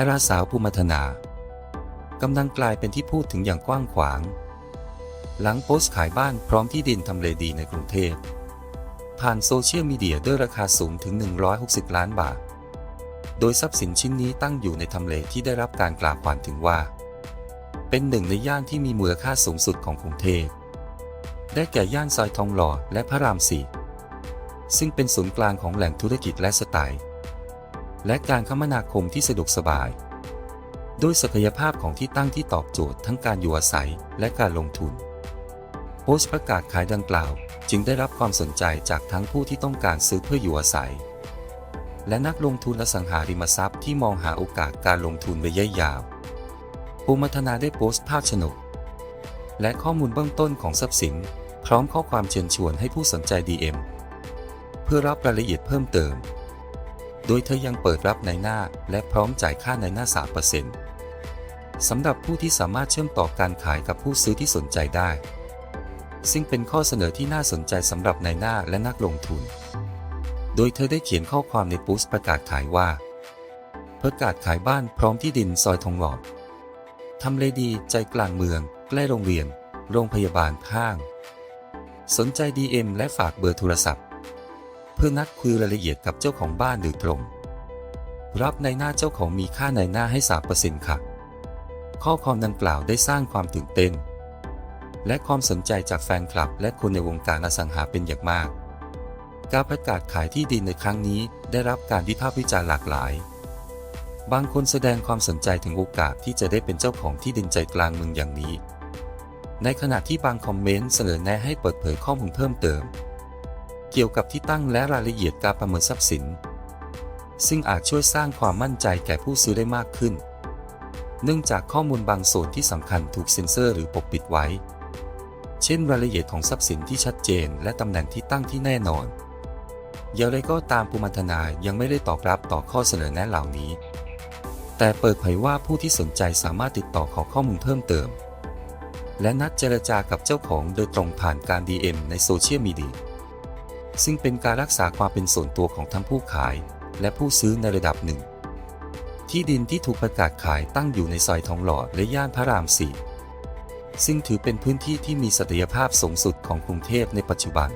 ดาราสาวภูมิธนากำลังกลายเป็นที่พูดถึงอย่างกว้างขวาง หลังโพสต์ขายบ้านพร้อมที่ดินทำเลดีในกรุงเทพ ผ่านโซเชียลมีเดียด้วยราคาสูงถึง 160 ล้านบาท โดยทรัพย์สินชิ้นนี้ตั้งอยู่ในทำเลที่ได้รับการกล่าวขวัญถึงว่า เป็นหนึ่งในย่านที่มีมูลค่าสูงสุดของกรุงเทพ ได้แก่ย่านซอยทองหล่อและพระรามสี่ซึ่งเป็นศูนย์กลางของแหล่งธุรกิจและสไตล์ และการคมนาคมที่สะดวกสบาย ด้วยศักยภาพของที่ตั้งที่ตอบโจทย์ทั้งการอยู่อาศัยและการลงทุน โพสต์ประกาศขายดังกล่าว จึงได้รับความสนใจจากทั้งผู้ที่ต้องการซื้อเพื่ออยู่อาศัย และนักลงทุนอสังหาริมทรัพย์ที่มองหาโอกาสการลงทุนระยะยาวภูมิธนาได้โพสต์ภาพโฉนดและข้อมูลเบื้องต้นของทรัพย์สิน พร้อมข้อความเชิญชวนให้ผู้สนใจ DM เพื่อรับรายละเอียดเพิ่มเติม โดยเธอยังเปิดรับในหน้าและพร้อมจ่ายค่าในหน้า 3%สำหรับผู้ที่สามารถเชื่อมต่อการขายกับผู้ซื้อที่สนใจได้ ซึ่งเป็นข้อเสนอที่น่าสนใจสำหรับในหน้าและนักลงทุน โดยเธอได้เขียนข้อความในโพสต์ประกาศขายว่า ประกาศขายบ้านพร้อมที่ดินซอยทองหล่อทำเลดีใจกลางเมือง ใกล้โรงเรียน โรงพยาบาลห้าง สนใจ DM และฝากเบอร์โทรศัพท์ พื่อนัดคุยรายละเอียดกับเจ้าของบ้านโดยตรง รับในหน้าเจ้าของมีค่าในหน้าให้3%ค่ะ ข้อความดังกล่าวได้สร้างความตื่นเต้น และความสนใจจากแฟนคลับ และคนในวงการอสังหาเป็นอย่างมาก การประกาศขายที่ดินในครั้งนี้ได้รับการวิพากษ์วิจารณ์หลากหลาย บางคนแสดงความสนใจถึงโอกาสที่จะได้เป็นเจ้าของที่ดินใจกลางเมืองอย่างนี้ ในขณะที่บางคอมเมนต์เสนอแนะให้เปิดเผยข้อมูลเพิ่มเติม เกี่ยวกับที่ตั้งและรายละเอียดการประเมินทรัพย์สิน ซึ่งอาจช่วยสร้างความมั่นใจแก่ผู้ซื้อได้มากขึ้น เนื่องจากข้อมูลบางส่วนที่สำคัญถูกเซ็นเซอร์หรือปกปิดไว้ เช่นรายละเอียดของทรัพย์สินที่ชัดเจน และตำแหน่งที่ตั้งที่แน่นอนอย่างไรก็ตามภูมิธนายังไม่ได้ตอบรับต่อข้อเสนอแนะเหล่านี้ แต่เปิดเผยว่าผู้ที่สนใจสามารถติดต่อขอข้อมูลเพิ่มเติม และนัดเจรจากับเจ้าของโดยตรงผ่านการ DM ในโซเชียลมีเดีย ซึ่งเป็นการรักษาความเป็นส่วนตัวของทั้งผู้ขาย และผู้ซื้อในระดับหนึ่ง ที่ดินที่ถูกประกาศขายตั้งอยู่ในซอยทองหล่อและย่านพระรามสี่ซึ่งถือเป็นพื้นที่ที่มีศักยภาพสูงสุดของกรุงเทพในปัจจุบัน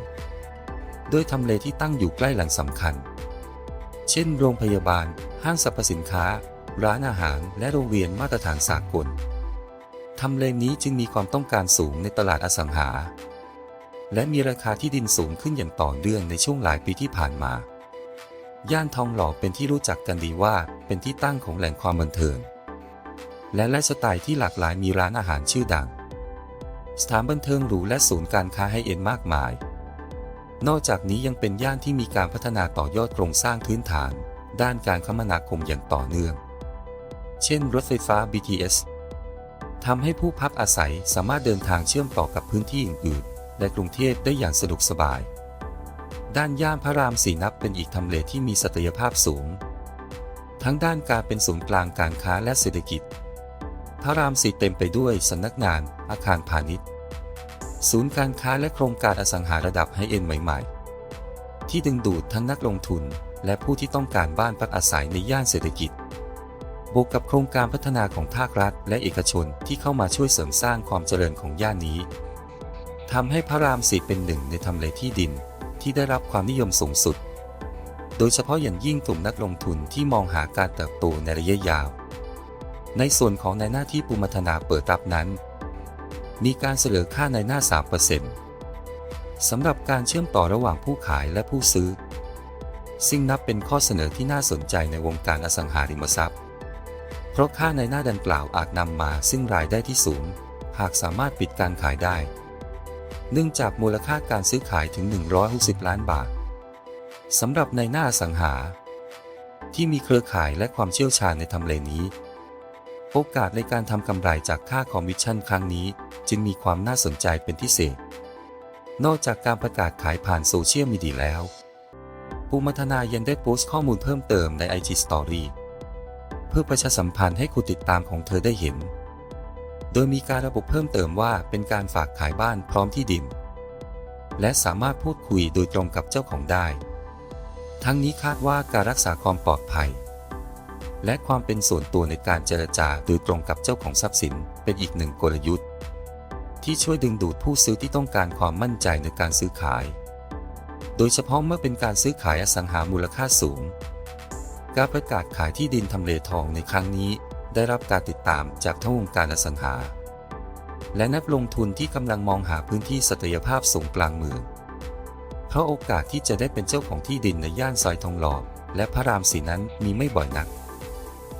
โดยทำเลที่ตั้งอยู่ใกล้แหล่งสำคัญ เช่น โรงพยาบาล ห้างสรรพสินค้า ร้านอาหาร และโรงเรียนมาตรฐานสากลทำเลนี้จึงมีความต้องการสูงในตลาดอสังหา และมีราคาที่ดินสูงขึ้นอย่างต่อเนื่องในช่วงหลายปีที่ผ่านมา ย่านทองหล่อเป็นที่รู้จักกันดีว่าเป็นที่ตั้งของแหล่งความบันเทิง และไลฟ์สไตล์ที่หลากหลายมีร้านอาหารชื่อดัง สถานบันเทิงหรูและศูนย์การค้าให้เอ็นมากมาย นอกจากนี้ยังเป็นย่านที่มีการพัฒนาต่อยอดโครงสร้างพื้นฐาน ด้านการคมนาคมอย่างต่อเนื่อง เช่น รถไฟฟ้า BTS ทำให้ผู้พักอาศัยสามารถเดินทางเชื่อมต่อกับพื้นที่อื่นๆ และกรุงเทพได้อย่างสะดวกสบาย ด้านย่านพระรามสี่นับเป็นอีกทำเลที่มีศักยภาพสูง ทั้งด้านการเป็นศูนย์กลางการค้าและเศรษฐกิจ พระรามสี่เต็มไปด้วยสำนักงาน อาคารพาณิชย์ ศูนย์การค้าและโครงการอสังหาระดับไฮเอ็นใหม่ ๆ ที่ดึงดูดทั้งนักลงทุนและผู้ที่ต้องการบ้านพักอาศัยในย่านเศรษฐกิจบวกกับโครงการพัฒนาของภาครัฐและเอกชนที่เข้ามาช่วยเสริมสร้างความเจริญของย่านนี้ ทำให้พระรามสี่เป็นหนึ่งในทำเลที่ดินที่ได้รับความนิยมสูงสุด โดยเฉพาะอย่างยิ่งกลุ่มนักลงทุนที่มองหาการเติบโตในระยะยาว ในส่วนของในหน้าที่ปูมัธนาเปิดรับนั้น มีการเสนอค่าในหน้า 3%สำหรับการเชื่อมต่อระหว่างผู้ขายและผู้ซื้อ ซึ่งนับเป็นข้อเสนอที่น่าสนใจในวงการอสังหาริมทรัพย์ เพราะค่าในหน้าดังกล่าวอาจนำมาซึ่งรายได้ที่สูง หากสามารถปิดการขายได้ เนื่องจากมูลค่าการซื้อขายถึง 160 ล้านบาทสำหรับในหน้าสังหา ที่มีเครือข่ายและความเชี่ยวชาญในทำเลนี้ โอกาสในการทำกำไรจากค่าคอมมิชชั่นครั้งนี้จึงมีความน่าสนใจเป็นพิเศษ นอกจากการประกาศขายผ่านโซเชียลมีเดียแล้วภูมิธนายังได้โพสต์ข้อมูลเพิ่มเติมใน IG Story เพื่อประชาสัมพันธ์ให้คุณติดตามของเธอได้เห็น โดยมีการระบุเพิ่มเติมว่าเป็นการฝากขายบ้านพร้อมที่ดิน และสามารถพูดคุยโดยตรงกับเจ้าของได้ ทั้งนี้คาดว่าการรักษาความปลอดภัย และความเป็นส่วนตัวในการเจรจาโดยตรงกับเจ้าของทรัพย์สินเป็นอีกหนึ่งกลยุทธ์ ที่ช่วยดึงดูดผู้ซื้อที่ต้องการความมั่นใจในการซื้อขาย โดยเฉพาะเมื่อเป็นการซื้อขายอสังหามูลค่าสูง การประกาศขายที่ดินทำเลทองในครั้งนี้ ได้รับการติดตามจากทั้งวงการอสังหา และนักลงทุนที่กำลังมองหาพื้นที่ศักยภาพสูงกลางเมือง เพราะโอกาสที่จะได้เป็นเจ้าของที่ดินในย่านซอยทองหล่อและพระรามสีนั้นมีไม่บ่อยนัก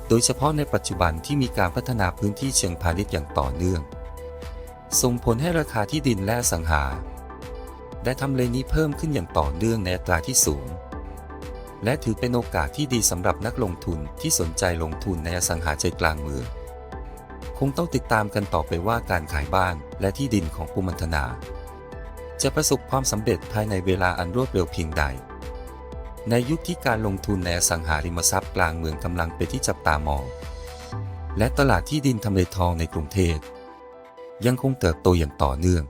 โดยเฉพาะในปัจจุบันที่มีการพัฒนาพื้นที่เชิงพาณิชย์อย่างต่อเนื่อง ส่งผลให้ราคาที่ดินและสังหาได้ทำเลนี้เพิ่มขึ้นอย่างต่อเนื่องในอัตราที่สูง และถือเป็นโอกาสที่ดีสำหรับนักลงทุนที่สนใจลงทุนในอสังหาใจกลางเมือง คงต้องติดตามกันต่อไปว่าการขายบ้านและที่ดินของปูมันธนา จะประสบความสำเร็จภายในเวลาอันรวดเร็วเพียงใด ในยุคที่การลงทุนในอสังหาริมทรัพย์กลางเมืองกำลังเป็นที่จับตามอง และตลาดที่ดินทำเลทองในกรุงเทพยังคงเติบโตอย่างต่อเนื่อง